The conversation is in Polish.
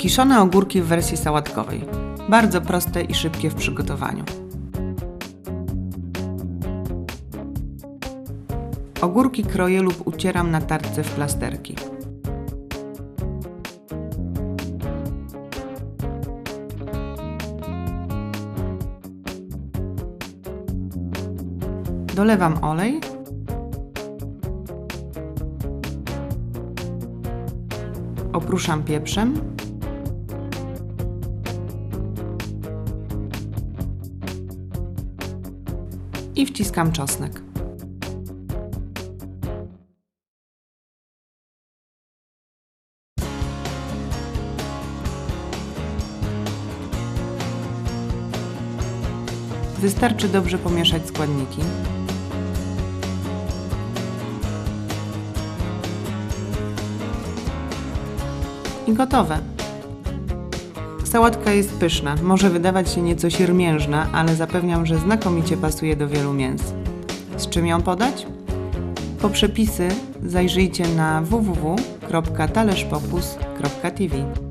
Kiszone ogórki w wersji sałatkowej. Bardzo proste i szybkie w przygotowaniu. Ogórki kroję lub ucieram na tarce w plasterki. Dolewam olej. Opruszam pieprzem. I wciskam czosnek. Wystarczy dobrze pomieszać składniki. I gotowe. Sałatka jest pyszna, może wydawać się nieco siermiężna, ale zapewniam, że znakomicie pasuje do wielu mięs. Z czym ją podać? Po przepisy zajrzyjcie na www.talerzpopus.tv.